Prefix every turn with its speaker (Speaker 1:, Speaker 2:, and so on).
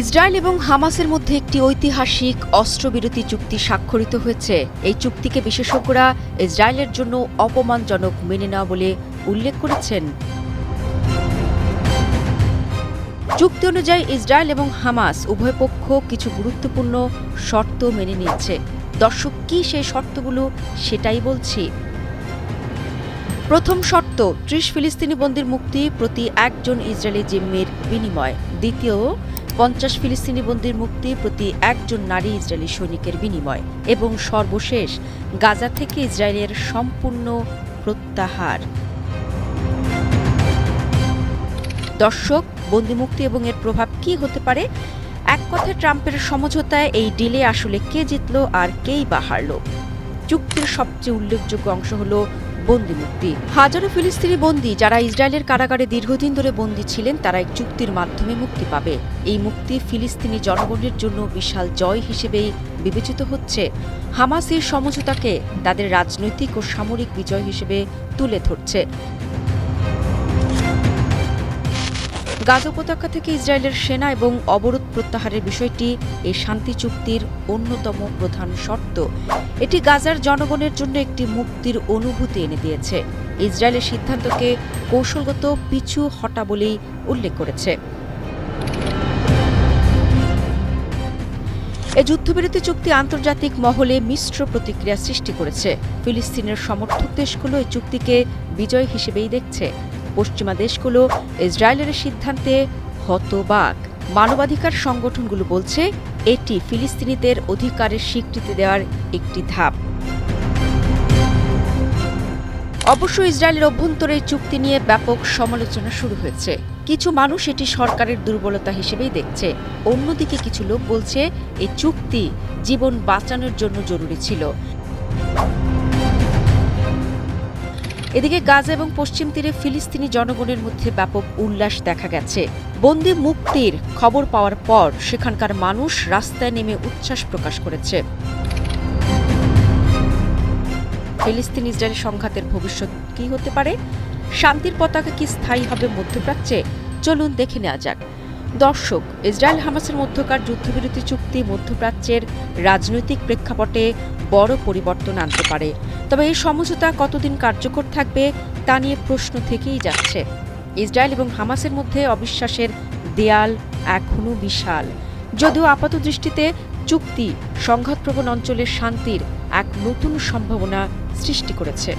Speaker 1: Israel এবং হামাসের মধ্যে একটি ঐতিহাসিক অস্ত্রবিরতি চুক্তি স্বাক্ষরিত হয়েছে। এই চুক্তিকে বিশেষজ্ঞরা ইসরায়েলের জন্য অপমানজনক মেনে নেওয়া বলে উল্লেখ করেছেন। চুক্তি অনুযায়ী ইসরায়েল এবং হামাস উভয় পক্ষ কিছু গুরুত্বপূর্ণ শর্ত মেনে নিয়েছে। দর্শক, কি সেই শর্তগুলো সেটাই বলছি। প্রথম শর্ত, ত্রিশ ফিলিস্তিনি বন্দির মুক্তি প্রতি একজন ইসরায়েলি জিম্মির বিনিময়। দ্বিতীয় পঞ্চাশ ফিলিস্তিনি বন্দির মুক্তি প্রতি একজন নারী ইসরায়েলি সৈনিকের বিনিময় এবং সর্বশেষ গাজা থেকে ইসরায়েলের সম্পূর্ণ প্রত্যাহার। দর্শক বন্দিমুক্তি এবং এর প্রভাব কি হতে পারে? এক কথায় ট্রাম্পের সমঝোতায় এই ডিলে আসলে কে জিতল আর কেই বা হারল? চুক্তির সবচেয়ে উল্লেখযোগ্য অংশ হল বন্দি মুক্তি। হাজারো ফিলিস্তিনি বন্দি যারা ইসরায়েলের কারাগারে দীর্ঘদিন ধরে বন্দী ছিলেন, তারা এক চুক্তির মাধ্যমে মুক্তি পাবে। এই মুক্তি ফিলিস্তিনি জনগণের জন্য বিশাল জয় হিসেবেই বিবেচিত হচ্ছে। হামাসের সমঝোতাকে তাদের রাজনৈতিক ও সামরিক বিজয় হিসেবে তুলে ধরছে। গাজা উপত্যকা থেকে ইসরায়েলের সেনা এবং অবরোধ প্রত্যাহারের বিষয়টি এই শান্তি চুক্তির অন্যতম প্রধান শর্ত। এটি গাজার জনগণের জন্য একটি মুক্তির অনুভূতি এনে দিয়েছে। ইসরায়েলের সিদ্ধান্তকে কৌশলগত পিছু হটা বলেই উল্লেখ করেছে। এ যুদ্ধবিরতি চুক্তি আন্তর্জাতিক মহলে মিশ্র প্রতিক্রিয়া সৃষ্টি করেছে। ফিলিস্তিনের সমর্থক দেশগুলো এই চুক্তিকে বিজয় হিসেবেই দেখছে। পশ্চিমা দেশগুলো ইসরায়েলের সিদ্ধান্তে হতবাক। মানবাধিকার সংগঠনগুলো বলছে, এটি ফিলিস্তিনিদের অধিকারের স্বীকৃতি দেওয়ার একটি ধাপ। অবশ্য ইসরায়েলের অভ্যন্তরে চুক্তি নিয়ে ব্যাপক সমালোচনা শুরু হয়েছে। কিছু মানুষ এটি সরকারের দুর্বলতা হিসেবেই দেখছে। অন্যদিকে কিছু লোক বলছে, এই চুক্তি জীবন বাঁচানোর জন্য জরুরি ছিল। এদিকে গাজা এবং পশ্চিম তীরে ফিলিস্তিনি জনগণের মধ্যে ব্যাপক উল্লাস দেখা গেছে। বন্দি মুক্তির খবর পাওয়ার পর সেখানকার মানুষ রাস্তায় নেমে উচ্ছ্বাস প্রকাশ করেছে। ফিলিস্তিন ইসরায়েল সংঘাতের ভবিষ্যৎ কি হতে পারে? শান্তির পতাকা কি স্থায়ী হবে মধ্যপ্রাচ্যে? চলুন দেখে নেওয়া যাক। দর্শক, ইসরায়েল হামাসের মধ্যকার যুদ্ধবিরতি চুক্তি মধ্যপ্রাচ্যের রাজনৈতিক প্রেক্ষাপটে বড় পরিবর্তন আনতে পারে। তবে এই সমঝোতা কতদিন কার্যকর থাকবে, তা নিয়ে প্রশ্ন থেকেই যাচ্ছে। ইসরায়েল এবং হামাসের মধ্যে অবিশ্বাসের দেয়াল এখনও বিশাল। যদিও আপাত দৃষ্টিতে চুক্তি সংঘাতপ্রবণ অঞ্চলের শান্তির এক নতুন সম্ভাবনা সৃষ্টি করেছে।